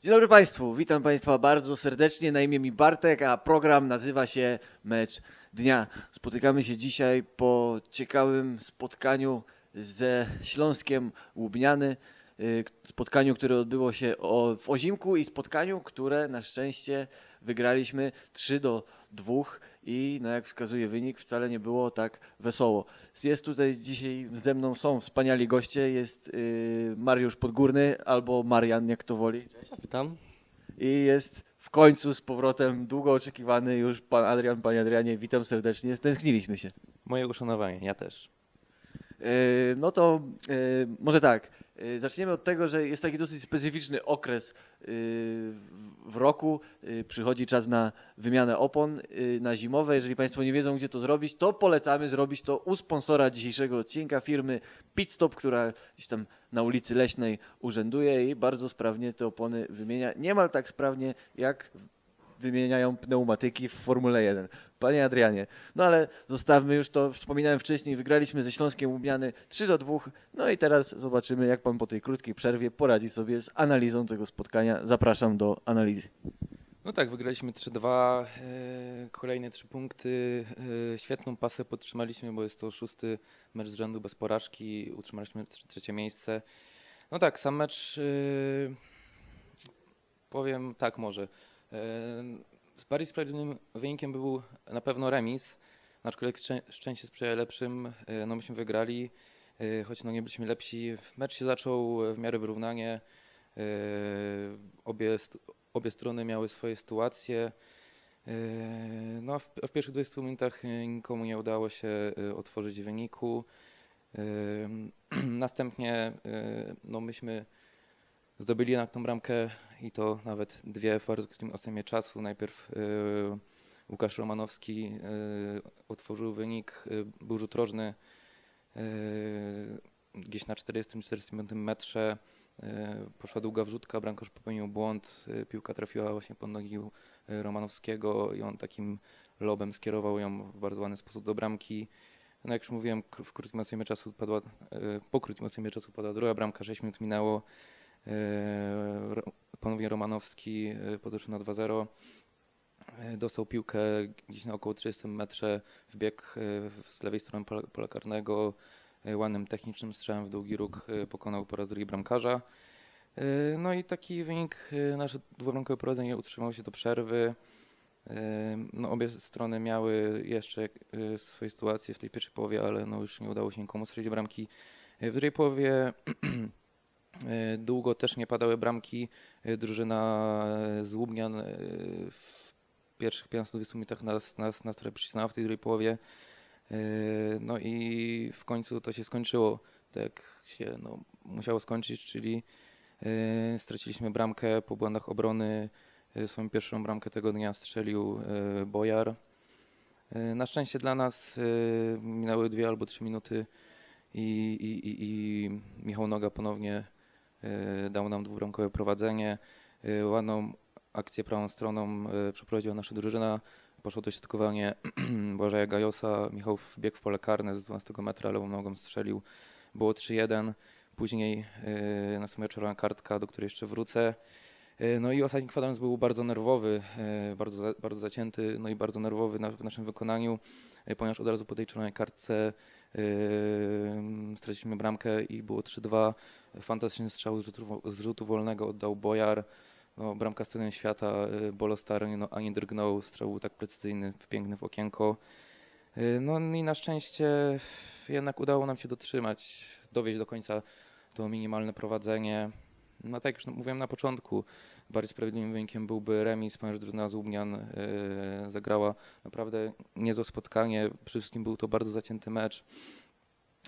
Dzień dobry Państwu, witam Państwa bardzo serdecznie. Na imię mi Bartek, a program nazywa się Mecz Dnia. Spotykamy się dzisiaj po ciekawym spotkaniu ze Śląskiem Łubniany. y, Spotkaniu, które odbyło się w Ozimku i spotkaniu, które na szczęście wygraliśmy 3 do 2 i no jak wskazuje wynik, wcale nie było tak wesoło. Jest tutaj dzisiaj ze mną, są wspaniali goście, jest y, Mariusz Podgórny albo Marian, jak to woli. Cześć. Witam. I jest w końcu z powrotem długo oczekiwany już pan Adrian. Panie Adrianie, witam serdecznie. Stęskniliśmy się. Moje uszanowanie, ja też. Yy, No to yy, może tak. Yy, Zaczniemy od tego, że jest taki dosyć specyficzny okres w- roku. Przychodzi czas na wymianę opon na zimowe. Jeżeli Państwo nie wiedzą, gdzie to zrobić, to polecamy zrobić to u sponsora dzisiejszego odcinka firmy Pitstop, która gdzieś tam na ulicy Leśnej urzęduje i bardzo sprawnie te opony wymienia. Niemal tak sprawnie jak wymieniają pneumatyki w Formule 1. Panie Adrianie, no ale zostawmy już to, wspominałem wcześniej, wygraliśmy ze Śląskiem Łubiany 3 do 2, no i teraz zobaczymy jak Pan po tej krótkiej przerwie poradzi sobie z analizą tego spotkania. Zapraszam do analizy. No tak, wygraliśmy 3-2, e, kolejne 3 punkty. e, Świetną pasę podtrzymaliśmy, bo jest to szósty mecz z rzędu bez porażki. Utrzymaliśmy tr- trzecie miejsce. No tak, sam mecz e, powiem tak może. Z bardziej sprawiedliwym wynikiem był na pewno remis, aczkolwiek szczę- szczęście sprzyja lepszym. E, No myśmy wygrali, e, choć no nie byliśmy lepsi. Mecz się zaczął w miarę wyrównanie. E, Obie, obie strony miały swoje sytuacje. No, w, w pierwszych 20 minutach nikomu nie udało się otworzyć wyniku. Następnie no, myśmy zdobyli jednak tą bramkę i to nawet dwie w bardzo krótkim ocenie czasu. Najpierw e, Łukasz Romanowski e, otworzył wynik, e, był rzut rożny gdzieś na 40-45 metrze. Poszła długa wrzutka, bramkarz popełnił błąd, piłka trafiła właśnie pod nogi Romanowskiego i on takim lobem skierował ją w bardzo ładny sposób do bramki. No jak już mówiłem, w krótkim czasu padła, po krótkim czasu padła druga bramka, 6 minut minęło. Ponownie Romanowski e, podeszł na 2-0. E, Dostał piłkę gdzieś na około 30 metrze, wbiegł e, z lewej strony pola, karnego, ładnym technicznym strzałem w długi róg pokonał po raz drugi bramkarza. No i taki wynik, nasze dwubramkowe prowadzenie utrzymało się do przerwy. No, obie strony miały jeszcze swoje sytuacje w tej pierwszej połowie, ale no już nie udało się nikomu strzelić bramki. W drugiej połowie długo też nie padały bramki. E, Drużyna e, z Łubnian e, w pierwszych 15-20 minutach nas, nas, nas trochę przycisnęła w tej drugiej połowie. E, No i w końcu to się skończyło tak się no, musiało skończyć, czyli e, straciliśmy bramkę po błędach obrony. E, Swoją pierwszą bramkę tego dnia strzelił e, Bojar. E, Na szczęście dla nas e, minęły dwie albo trzy minuty i, i, i, i Michał Noga ponownie e, dał nam dwubramkowe prowadzenie. E, Ładną akcję prawą stroną e, przeprowadziła nasza drużyna. Poszło to środkowanie Błażeja Gajosa. Michał wbiegł w pole karne z 12 metra, lewą nogą strzelił. Było 3-1. Później e, nastąpiła czerwona kartka, do której jeszcze wrócę. E, No i ostatni kwadrans był bardzo nerwowy, e, bardzo, bardzo zacięty, no i bardzo nerwowy w naszym wykonaniu, e, ponieważ od razu po tej czerwonej kartce e, straciliśmy bramkę i było 3-2. Fantastyczny strzał z rzutu, z rzutu wolnego oddał Bojar. No, bramka sceny świata, Bolo Stary no, ani drgnął, strzał był tak precyzyjny, piękny w okienko. No i na szczęście jednak udało nam się dotrzymać, dowieść do końca to minimalne prowadzenie. No tak jak już mówiłem na początku, bardziej sprawiedliwym wynikiem byłby remis, ponieważ drużyna z Łubnian e, zagrała naprawdę niezłe spotkanie. Przede wszystkim był to bardzo zacięty mecz.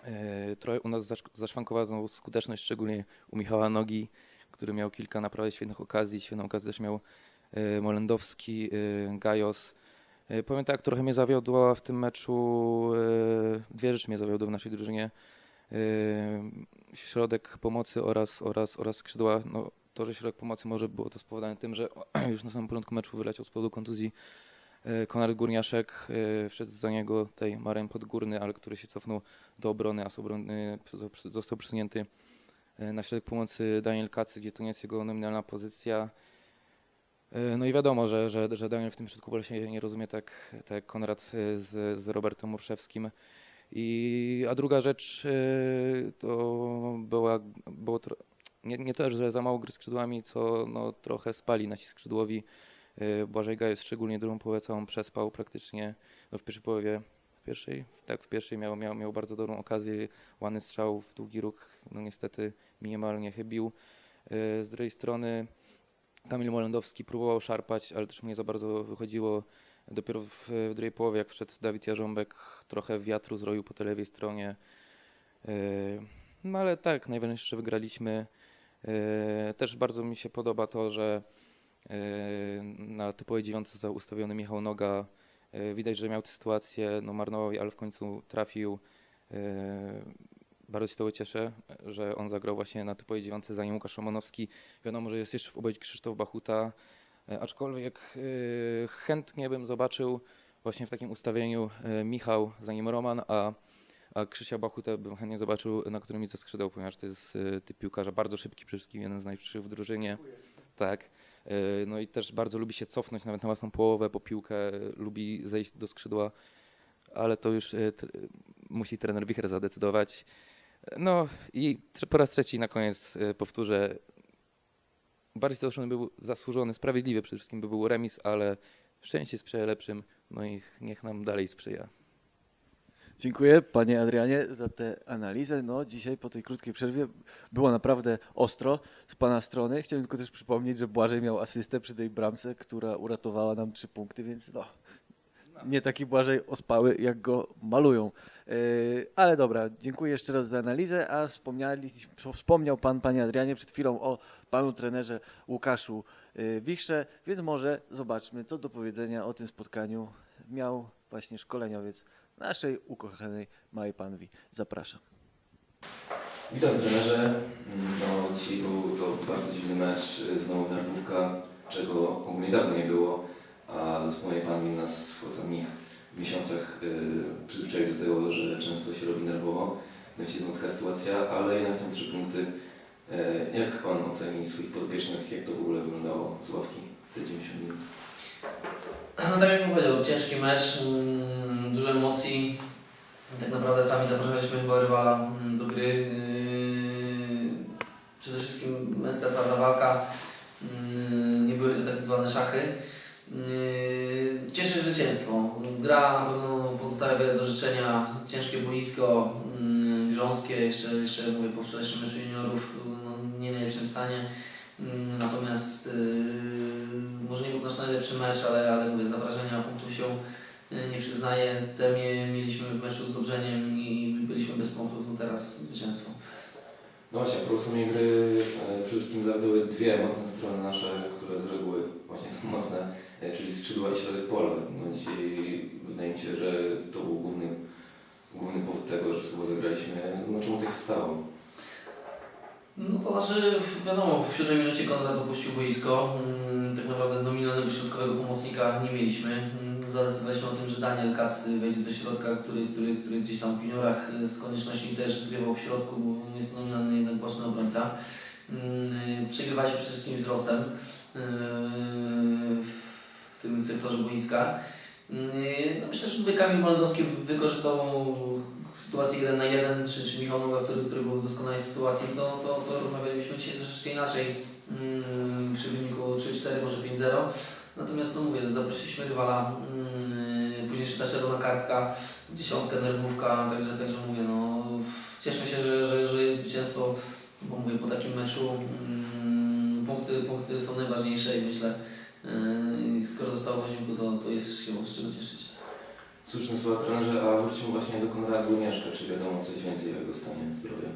E, Trochę u nas zasz- zaszwankowała znowu skuteczność, szczególnie u Michała Nogi, który miał kilka naprawdę świetnych okazji. Świetną okazję też miał e, Molendowski, Gajos. Powiem tak, trochę mnie zawiodła w tym meczu, dwie rzeczy mnie zawiodły w naszej drużynie. E, Środek pomocy oraz, oraz, oraz skrzydła. No, to, że środek pomocy może było to spowodowane tym, że już na samym początku meczu wyleciał z powodu kontuzji e, Konrad Górniaszek. e, Wszedł za niego tutaj Marem Podgórny, ale który się cofnął do obrony, a z obrony został przesunięty na środek pomocy Daniel Kacy, gdzie to nie jest jego nominalna pozycja. No i wiadomo, że, że, że Daniel w tym środku pola się nie rozumie tak, tak jak Konrad z, z Robertem Murszewskim. I, a druga rzecz e, to była, było nie, nie to, że za mało gry skrzydłami, co no, trochę spali nasi skrzydłowi. E, Błażej Gajos szczególnie drugą połowę całą przespał praktycznie no, w pierwszej połowie. W pierwszej? Tak, w pierwszej miał, miał, miał bardzo dobrą okazję. Łany strzał w długi róg, no niestety minimalnie chybił. E, Z drugiej strony Kamil Molendowski próbował szarpać, ale też mu nie za bardzo wychodziło. Dopiero w, w drugiej połowie, jak wszedł Dawid Jarząbek, trochę wiatru zrobił po lewej stronie. Yy, No ale tak, najważniejsze, że wygraliśmy. Yy, Też bardzo mi się podoba to, że yy, na typowej dziewiątce został ustawiony Michał Noga. Widać, że miał tę sytuację, no marnował, ale w końcu trafił. Bardzo się tego cieszę, że on zagrał właśnie na typowej dziewiątce za nim Łukasz Romanowski. Wiadomo, że jest jeszcze w obejściu Krzysztof Bachuta, e, aczkolwiek e, chętnie bym zobaczył właśnie w takim ustawieniu e, Michał za nim Roman, a, a Krzysia Bachutę bym chętnie zobaczył na którymś ze skrzydeł, ponieważ to jest e, typ piłkarza bardzo szybki, przede wszystkim jeden z najszybszych w drużynie. Tak. E, No i też bardzo lubi się cofnąć nawet na własną połowę po piłkę, e, lubi zejść do skrzydła, ale to już e, musi trener Wicher zadecydować. No i po raz trzeci na koniec e, powtórzę. Bardziej zasłużony był zasłużony, sprawiedliwy przede wszystkim by był remis, ale szczęście sprzyja lepszym, no i niech nam dalej sprzyja. Dziękuję panie Adrianie za tę analizę. No dzisiaj po tej krótkiej przerwie było naprawdę ostro z pana strony. Chciałem tylko też przypomnieć, że Błażej miał asystę przy tej bramce, która uratowała nam trzy punkty, więc no nie taki Błażej ospały, jak go malują. Yy, Ale dobra, dziękuję jeszcze raz za analizę, a wspomniał pan, panie Adrianie, przed chwilą o panu trenerze Łukaszu yy, Wichrze, więc może zobaczmy, co do powiedzenia o tym spotkaniu miał właśnie szkoleniowiec naszej ukochanej Małej Panwi. Zapraszam. Witam trenerze. No, dzisiaj był to bardzo dziwny mecz, znowu nerwówka, czego ogólnie dawno nie było, a zupełnie Pan nas w ostatnich miesiącach y, przyzwyczaił do tego, że często się robi nerwowo. No znowu taka sytuacja, ale jednak są trzy punkty. E, Jak Pan oceni swoich podpiecznych, jak to w ogóle wyglądało z ławki te 90 minut? No tak jak powiedział, ciężki mecz, mm, dużo emocji. Tak naprawdę sami zapraszaliśmy chyba rywala mm, do gry. Yy, Przede wszystkim męska twarda walka. Yy, Nie były to tak zwane szachy. Yy, Cieszy zwycięstwo. Gra na pewno pozostawia wiele do życzenia. Ciężkie boisko, yy, grząskie, jeszcze, jeszcze mówię po wczorajszym meczu juniorów, no, nie najlepszym stanie. Mm, Natomiast yy, może nie był nasz najlepszy mecz, ale, ale mówię, za wrażenia punktów się yy, nie przyznaję. Te mie- mieliśmy w meczu z Dobrzeniem i byliśmy bez punktów, no teraz zwycięstwo. No właśnie, samej gry, e, przede wszystkim zawiodły dwie mocne strony nasze, które z reguły właśnie są mocne, czyli skrzydła i środek pola. No dzisiaj wydaje mi się, że to był główny, główny powód tego, że sobie zagraliśmy. No czemu tak się stało? No to znaczy, wiadomo, w siódmej minucie Konrad opuścił boisko. Mm, Tak naprawdę nominalnego środkowego pomocnika nie mieliśmy. Mm, Zadecydowaliśmy o tym, że Daniel Kac wejdzie do środka, który, który, który gdzieś tam w juniorach y, z konieczności też grywał w środku, bo jest nominalny jednak boczny obrońca. Mm, Przegrywaliśmy przede wszystkim wzrostem w tym sektorze boiska. Mm, No myślę, że tutaj Kamil Moldowski wykorzystał sytuację 1 na 1, czy, czy Michał który, który był w doskonałej sytuacji, to, to, to rozmawialiśmy dzisiaj troszeczkę inaczej mm, przy wyniku 3-4, może 5-0. Natomiast no mówię, zaprosiliśmy rywala, mm, później jeszcze ta czerwona kartka, dziesiątka, nerwówka, także, także mówię, no cieszmy się, że, że, że jest zwycięstwo, bo mówię, po takim meczu punkty, punkty są najważniejsze i myślę, yy, skoro zostało w wyniku, to, to jest się z czego cieszyć. Słuszne słowa trenerze, a wróćmy właśnie do Konrada Górniaszka. Czy wiadomo coś więcej o jego stanie zdrowia?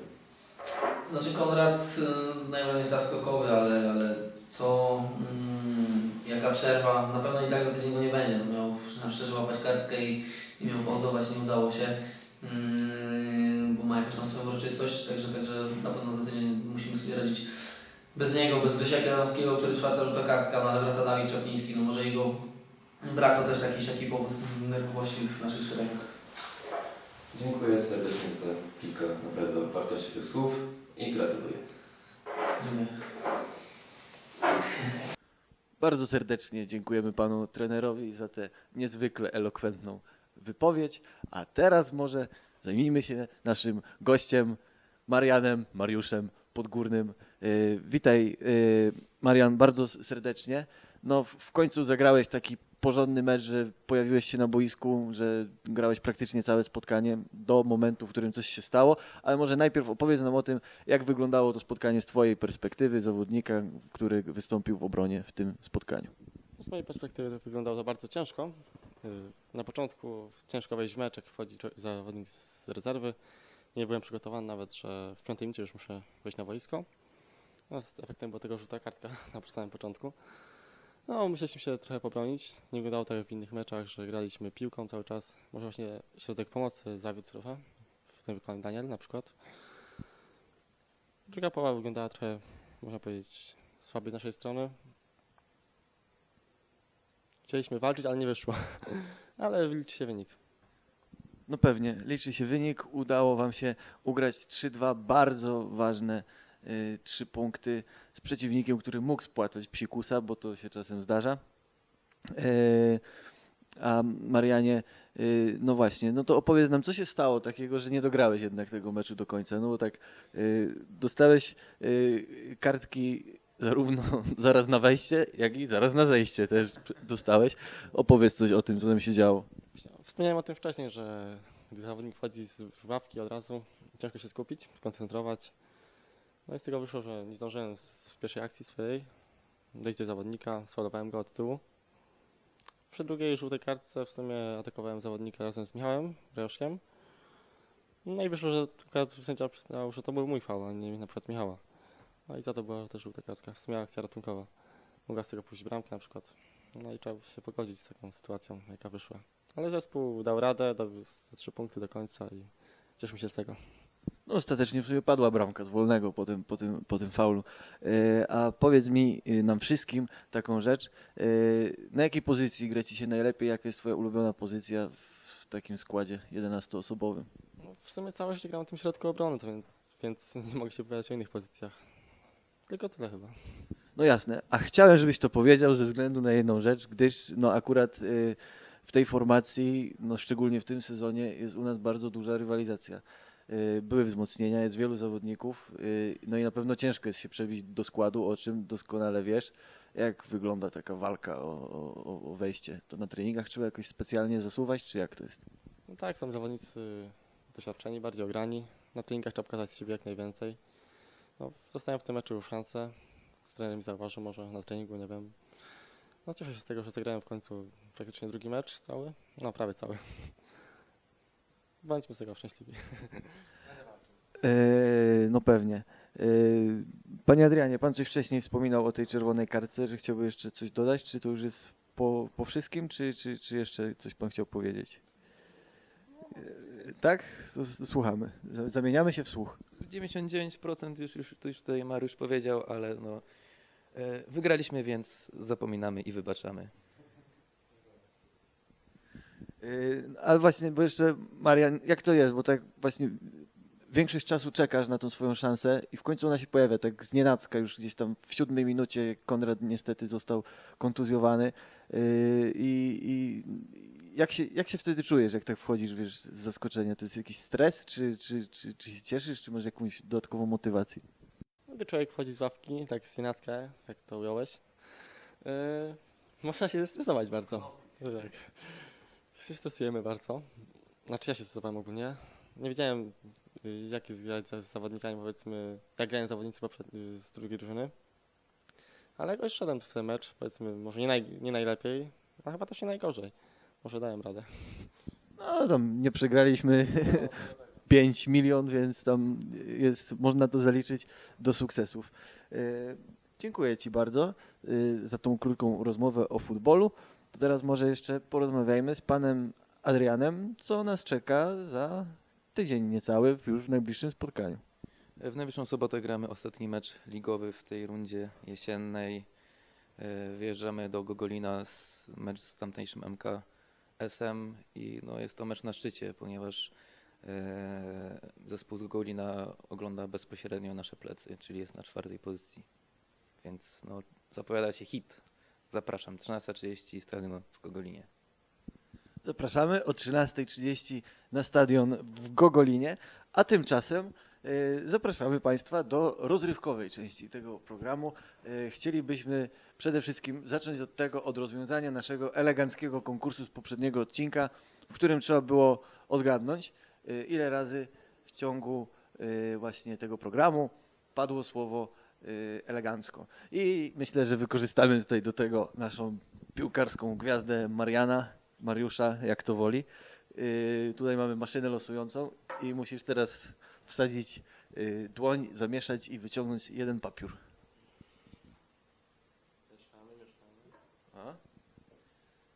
To znaczy Konrad y, najbardziej staw skokowy, ale, ale co, mm, jaka przerwa, na pewno i tak za tydzień go nie będzie. No miał na szczerze łapać kartkę i, i miał pauzować, nie udało się, mm, bo ma jakąś tam swoją uroczystość, także, także na pewno za tydzień musimy sobie radzić bez niego, bez Grzesia Kieranowskiego, który czwarta rzuta kartka, no ale wraca Dawid Czapliński, no może jego brak to też jakiś taki powód nerwowości w naszych szeregach. Dziękuję serdecznie za kilka naprawdę wartościowych słów i gratuluję. Dziękuję. Bardzo serdecznie dziękujemy panu trenerowi za tę niezwykle elokwentną wypowiedź. A teraz może zajmijmy się naszym gościem, Marianem, Mariuszem Podgórnym. Yy, witaj, yy, Marian, bardzo serdecznie. No, w, końcu zagrałeś taki porządny mecz, że pojawiłeś się na boisku, że grałeś praktycznie całe spotkanie do momentu, w którym coś się stało. Ale może najpierw opowiedz nam o tym, jak wyglądało to spotkanie z Twojej perspektywy zawodnika, który wystąpił w obronie w tym spotkaniu. Z mojej perspektywy to wyglądało to bardzo ciężko. Yy, Na początku ciężko wejść w mecz, jak wchodzi zawodnik z rezerwy. Nie byłem przygotowany nawet, że w piątej minucie już muszę wejść na boisko. No, efektem była tego żółta kartka na samym początku. No, musieliśmy się trochę pobronić. Nie wyglądało tak jak w innych meczach, że graliśmy piłką cały czas. Może właśnie środek pomocy zawiódł trochę. W tym wykonaniu Daniel na przykład. Druga połowa wyglądała trochę, można powiedzieć, słabiej z naszej strony. Chcieliśmy walczyć, ale nie wyszło. ale liczy się wynik. No pewnie, liczy się wynik. Udało Wam się ugrać 3-2, bardzo ważne y, trzy punkty z przeciwnikiem, który mógł spłatać psikusa, bo to się czasem zdarza. Y, a Marianie, y, no właśnie, no to opowiedz nam, co się stało takiego, że nie dograłeś jednak tego meczu do końca. No bo tak, dostałeś kartki zarówno zaraz na wejście, jak i zaraz na zejście też dostałeś. Opowiedz coś o tym, co tam się działo. Wspomniałem o tym wcześniej, że gdy zawodnik wchodzi z ławki od razu, ciężko się skupić, skoncentrować. No i z tego wyszło, że nie zdążyłem w pierwszej akcji swojej dojść do zawodnika, sfalowałem go od tyłu. Przy drugiej żółtej kartce w sumie atakowałem zawodnika razem z Michałem Brajoszkiem. No i wyszło, że sędzia przyznał, że to był mój faul, a nie na przykład Michała. No i za to była też żółta kartka, w sumie akcja ratunkowa. Mogła z tego pójść bramkę na przykład. No i trzeba się pogodzić z taką sytuacją, jaka wyszła. Ale zespół dał radę, te trzy punkty do końca i cieszymy się z tego. No, ostatecznie w sumie padła bramka z wolnego po tym, po tym, po tym faulu. E, A powiedz mi, e, nam wszystkim taką rzecz, e, na jakiej pozycji gra Ci się najlepiej, jaka jest Twoja ulubiona pozycja w takim składzie 11-osobowym? No, w sumie całe życie gram na tym środku obrony, więc, więc nie mogę się wypowiadać o innych pozycjach. Tylko tyle chyba. No jasne, a chciałem, żebyś to powiedział ze względu na jedną rzecz, gdyż no akurat w tej formacji, no szczególnie w tym sezonie jest u nas bardzo duża rywalizacja. E, Były wzmocnienia, jest wielu zawodników, e, no i na pewno ciężko jest się przebić do składu, o czym doskonale wiesz. Jak wygląda taka walka o, o, o wejście? To na treningach trzeba jakoś specjalnie zasuwać, czy jak to jest? No tak, są zawodnicy doświadczeni, bardziej ograni. Na treningach trzeba pokazać siebie jak najwięcej. No, dostałem w tym meczu szansę. Z trenerem zauważył może na treningu, nie wiem. No cieszę się z tego, że zagrałem w końcu praktycznie drugi mecz cały. No prawie cały. Bądźmy z tego szczęśliwi. E, No pewnie. E, Panie Adrianie, pan coś wcześniej wspominał o tej czerwonej kartce, że chciałby jeszcze coś dodać, czy to już jest po, po wszystkim, czy, czy, czy jeszcze coś pan chciał powiedzieć? E, Tak? Słuchamy. Zamieniamy się w słuch. 99% już, już, to już tutaj Mariusz powiedział, ale no, wygraliśmy, więc zapominamy i wybaczamy. Yy, Ale właśnie, bo jeszcze Marian, jak to jest, bo tak właśnie większość czasu czekasz na tą swoją szansę i w końcu ona się pojawia, tak znienacka już gdzieś tam w siódmej minucie Konrad niestety został kontuzjowany Yy, i, i jak, się, jak się wtedy czujesz, jak tak wchodzisz, wiesz, z zaskoczenia? To jest jakiś stres, czy, czy, czy, czy się cieszysz, czy masz jakąś dodatkową motywację? No, Gdy człowiek wchodzi z ławki, tak z nienacka, jak to ująłeś, yy, można się zestresować bardzo. Tak. Się stresujemy bardzo. Znaczy ja się stresowałem ogólnie. Nie wiedziałem, jak jest grać z zawodnikami, powiedzmy, jak grają zawodnicy z drugiej drużyny. Ale jakoś szedłem w ten mecz, powiedzmy, może nie, naj, nie najlepiej, a chyba też nie najgorzej. Może dałem radę. No tam nie przegraliśmy 5 milion, więc tam jest, można to zaliczyć do sukcesów. E, Dziękuję Ci bardzo e, za tą krótką rozmowę o futbolu. To teraz może jeszcze porozmawiajmy z panem Adrianem, co nas czeka za tydzień niecały już w najbliższym spotkaniu. W najbliższą sobotę gramy ostatni mecz ligowy w tej rundzie jesiennej. E, Wyjeżdżamy do Gogolina z mecz z tamtejszym MK SM i no, jest to mecz na szczycie, ponieważ zespół z Gogolina ogląda bezpośrednio nasze plecy, czyli jest na czwartej pozycji. Więc no, zapowiada się hit Zapraszam, 13.30 stadion w Gogolinie. Zapraszamy o 13.30 na stadion w Gogolinie, a tymczasem e, zapraszamy Państwa do rozrywkowej części tego programu. E, Chcielibyśmy przede wszystkim zacząć od tego, od rozwiązania naszego eleganckiego konkursu z poprzedniego odcinka, w którym trzeba było odgadnąć, e, ile razy w ciągu e, właśnie tego programu padło słowo e, elegancko. I myślę, że wykorzystamy tutaj do tego naszą piłkarską gwiazdę Mariana, Mariusza, jak to woli. Tutaj mamy maszynę losującą i musisz teraz wsadzić dłoń, zamieszać i wyciągnąć jeden papier. A?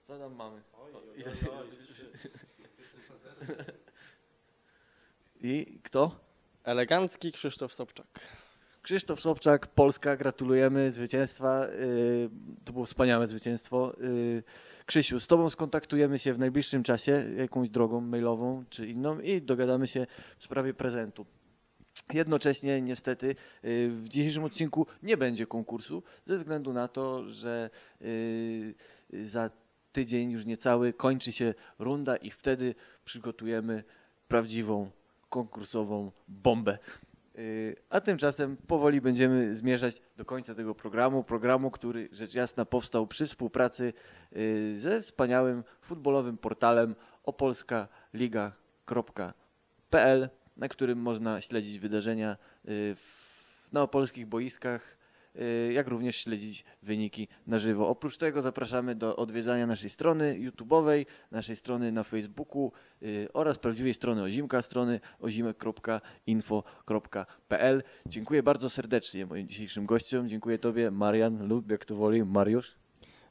Co tam mamy? O, ile- I kto? Elegancki Krzysztof Sobczak. Krzysztof Sobczak, Polska, gratulujemy zwycięstwa. Yy, To było wspaniałe zwycięstwo. Yy, Krzysiu, z Tobą skontaktujemy się w najbliższym czasie jakąś drogą mailową czy inną i dogadamy się w sprawie prezentu. Jednocześnie, niestety, yy, w dzisiejszym odcinku nie będzie konkursu ze względu na to, że za tydzień już niecały kończy się runda i wtedy przygotujemy prawdziwą konkursową bombę. Yy, A tymczasem powoli będziemy zmierzać do końca tego programu. Programu, który rzecz jasna powstał przy współpracy yy, ze wspaniałym futbolowym portalem opolskaliga.pl, na którym można śledzić wydarzenia yy, w, na opolskich boiskach, jak również śledzić wyniki na żywo. Oprócz tego zapraszamy do odwiedzania naszej strony YouTube'owej, naszej strony na Facebooku yy, oraz prawdziwej strony Ozimka, strony ozimek.info.pl. Dziękuję bardzo serdecznie moim dzisiejszym gościom. Dziękuję Tobie, Marian lub jak to woli, Mariusz.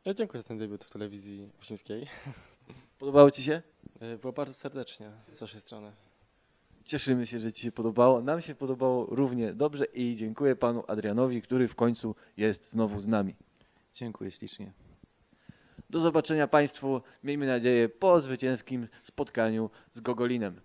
Ja dziękuję za ten debiut w telewizji uścińskiej. Podobało Ci się? E, Było bardzo serdecznie z waszej strony. Cieszymy się, że Ci się podobało. Nam się podobało równie dobrze i dziękuję Panu Adrianowi, który w końcu jest znowu z nami. Dziękuję ślicznie. Do zobaczenia Państwu, miejmy nadzieję, po zwycięskim spotkaniu z Gogolinem.